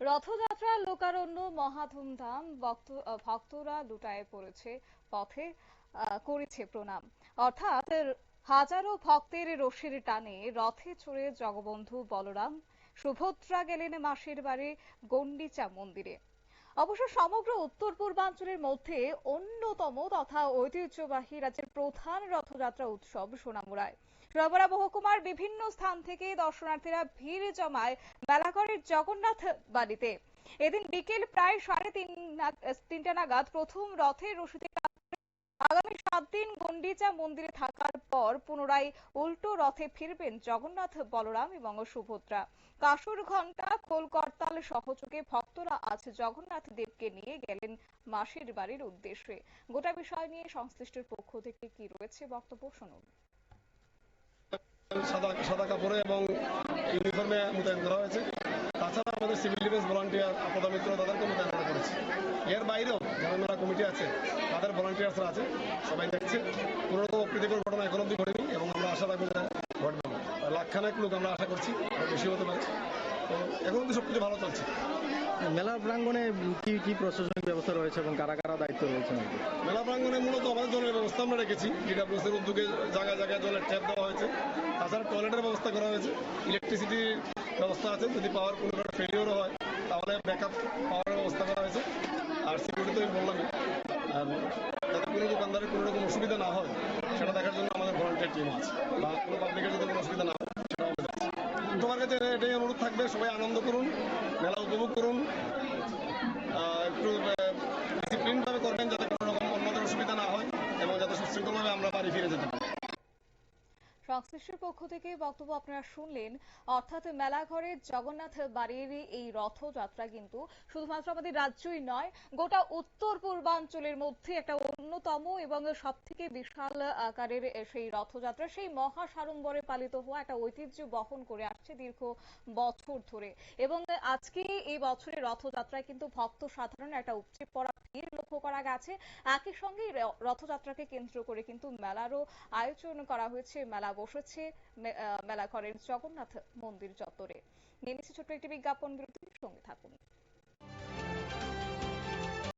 রথযাত্রা, লোকারণ্য, মহা ধুমধাম, ভক্ত- ভক্তরা লুটায়ে পড়েছে পথে করেছে প্রণাম। অর্থাৎ হাজারো ভক্তের রশির টানে রথে চড়ে জগবন্ধু বলরাম, সুভদ্রা গেলেন মাসির বাড়ি গন্ডিচা মন্দিরে। অবশ্য সমগ্র উত্তর পূর্বাঞ্চলের মধ্যে অন্যতম তথা ঐতিহ্যবাহী রাজ্যের প্রধান রথযাত্রা উৎসব সোনামুড়ায়। সোনামুড়া মহকুমার বিভিন্ন স্থান থেকে দর্শনার্থীরা ভিড় জমায় মেলাঘরের জগন্নাথ বাড়িতে। এদিন বিকেল প্রায় সাড়ে তিন তিনটা নাগাদ প্রথম রথের রশিতে আগামী সাত দিন গন্ডিচা মন্দিরে থাকার পর পুনরায় উল্টো রথে ফিরবেন জগন্নাথ বলরাম এবং সুভদ্রা। কাসুর ঘণ্টা খোল সহযোগে ভক্তরা আজ জগন্নাথ দেবকে নিয়ে গেলেন মাসির বাড়ির উদ্দেশ্যে। গোটা বিষয় নিয়ে সংশ্লিষ্টের পক্ষ থেকে কি রয়েছে বক্তব্য শুনুন। সাদা কাপড়ে এবং ইউনিফর্মে মোতায়েন করা হয়েছে। তাছাড়া আমাদের civil defence volunteer, Aapda Mitra তাদেরকে মোতায়েন করা করেছে। এর বাইরেও যারা কমিটি আছে তাদের ভলান্টিয়ার্সরা আছে। সবাই দেখছে। কোনো রকম অপ্রীতিকর ঘটনা এখন অব্দি ঘটেনি এবং আমরা আশা রাখব যে ঘটবে। না লাখখানেক লোক আমরা আশা করছি বেশি হতে পারে। তো এখন অব্দি সব কিছু ভালো চলছে। মেলার প্রাঙ্গণে কি কি প্রশাসনিক ব্যবস্থা রয়েছে এবং কারা কারা দায়িত্ব রয়েছে? মেলা প্রাঙ্গনে মূলত আমাদের জলের ব্যবস্থা আমরা রেখেছি। যেটা ডিডাব্লিউসির উদ্যোগে জায়গায় জায়গায় জলের ট্যাপ দেওয়া হয়েছে। তাছাড়া টয়লেটের ব্যবস্থা করা হয়েছে। ইলেকট্রিসিটির ব্যবস্থা আছে। যদি পাওয়ার কোনো ফেলিওর হয় তাহলে ব্যাকআপ পাওয়ারের ব্যবস্থা করা হয়েছে। আর সিকিউরিটি তো আমি বললামই আর যাতে কোনো দোকানদারের কোনো রকম অসুবিধা না হয়, সেটা দেখার জন্য আমাদের ভলান্টিয়ার টিম আছে। বা কোনো পাবলিকের যদি কোনো অসুবিধা না হয় সেটাও তোমার কাছে এটাই অনুরোধ থাকবে, সবাই আনন্দ করুন, মেলা উপভোগ করুন। একটু ডিসিপ্লিনভাবে করবেন যাতে কোনো রকম অন্যদের অসুবিধা না হয়, এবং যাতে সুশৃঙ্খলভাবে আমরা বাড়ি ফিরে যেতে পারি। সংশ্লিষ্টের পক্ষ থেকে বক্তব্য আপনারা শুনলেন। অর্থাৎ মেলাঘরের জগন্নাথ বাড়ির এই রথযাত্রা কিন্তু শুধুমাত্র আমাদের রাজ্যই নয়, গোটা উত্তর পূর্বাঞ্চলের মধ্যে একটা অন্যতম এবং সব থেকে বিশাল আকারের সেই রথযাত্রা, সেই মহা সাড়ম্বরে পালিত হওয়া একটা ঐতিহ্য বহন করে আসছে দীর্ঘ বছর ধরে। এবং আজকে এই বছরের রথযাত্রায় কিন্তু ভক্ত সাধারণ একটা উপচে পড়া ভিড় লক্ষ্য করা গেছে। একই সঙ্গে রথযাত্রাকে কেন্দ্র করে কিন্তু মেলারও আয়োজন করা হয়েছে, মেলা বসেছে মেলাঘরের জগন্নাথ মন্দির চত্বরে। নেমেছে ছোট্ট একটি বিজ্ঞাপন বিরতির সঙ্গে থাকুন।